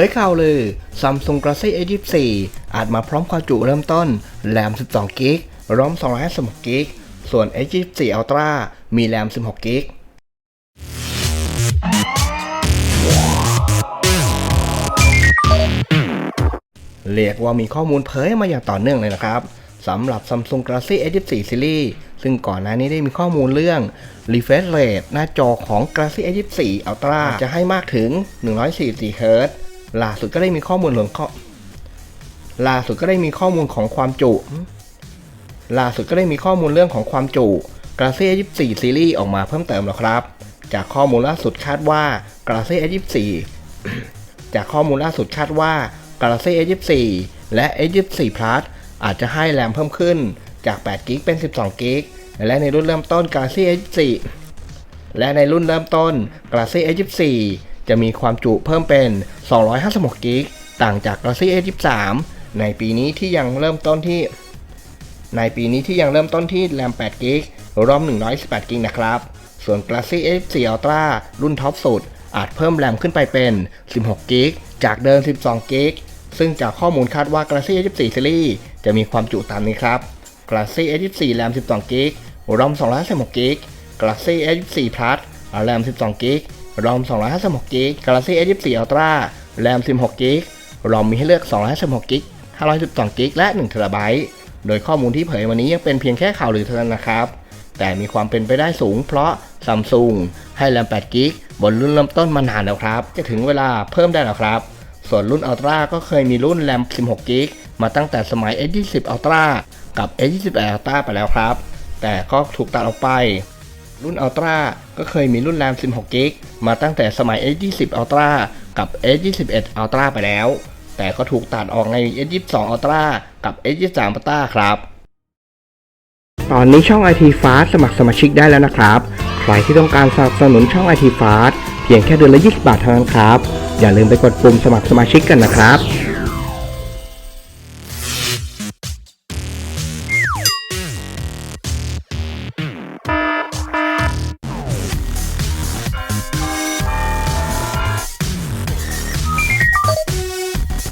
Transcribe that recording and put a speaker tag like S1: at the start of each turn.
S1: ผยข่าวลือ Samsung Galaxy A24 อาจมาพร้อมความจุเริ่มต้นแรม 12 กิกรอม256กิกส่วน A24 Ultra มีแรม 16 กิกเรียกว่ามีข้อมูลเผยมาอย่างต่อเนื่องเลยนะครับสำหรับ Samsung Galaxy A24 Series ซึ่งก่อนหน้านี้ได้มีข้อมูลเรื่อง refresh rate หน้าจอของ Galaxy A24 Ultra จะให้มากถึง 144 Hz ล่าสุดก็ได้มีข้อมูลหลงข้อล่าสุดก็ได้มีข้อมูลของความจุล่าสุดก็ได้มีข้อมูลเรื่องของความจุ Galaxy A24 Series ออกมาเพิ่มเติมแล้วครับ จากข้อมูลล่าสุดคาดว่า Galaxy A24 จากข้อมูลล่าสุดคาดว่า Galaxy A24 และ A24 Plus อาจจะให้แรมเพิ่มขึ้นจาก8 g b เป็น12 g b และในรุ่นเริ่มต้น Galaxy A24 และในรุ่นเริ่มต้น Galaxy A24 จะมีความจุเพิ่มเป็น 256 g b ต่างจาก Galaxy A23 ในปีนี้ที่ยังเริ่มต้นที่ ในปีนี้ที่ยังเริ่มต้นที่แรม8 g b รอม 128 g b นะครับ ส่วน Galaxy A4 Ultra รุ่นท็อปสุด อาจเพิ่มแรมขึ้นไปเป็น 16 g b จากเดิม 12 g b ซึ่งจากข้อมูลคาดว่า Galaxy A24 Series จะมีความจุตามนี้ครับ Galaxy A24 แรม 12 g b รอม 256 g b Galaxy A24 Plus แรม 12 g b รอม 256 g b Galaxy A24 Ultra แรม16 g b รอมมีให้เลือก 256 g b 512 g b และ 1 t b โดยข้อมูลที่เผยวันนี้ยังเป็นเพียงแค่ข่าวลือเท่านั้นนะครับ แต่มีความเป็นไปได้สูงเพราะ Samsung ให้แรม8 g b บนรุ่นเริ่มต้นมานานแล้วครับ จะถึงเวลาเพิ่มได้แล้วครับ ส่วนรุ่น Ultra ก็เคยมีรุ่นแรม16 g b มาตั้งแต่สมัย S20 Ultra กับ S20 Ultra ไปแล้วครับ แต่ก็ถูกตัดออกไป รุ่น Ultra ก็เคยมีรุ่นแรม16 g b มาตั้งแต่สมัย S20 Ultra กับ S21 Ultra ไปแล้ว แต่ก็ถูกตัดออกใน S22 Ultra กับ S23 Ultra ครับ ตอนนี้ช่อง IT Fast สมัครสมาชิกได้แล้วนะครับ ใครที่ต้องการสนับสนุนช่อง IT Fast เพียงแค่เดือนละ 20 บาทเท่านั้นครับ อย่าลืมไปกดปุ่มสมัครสมาชิกกันนะครับ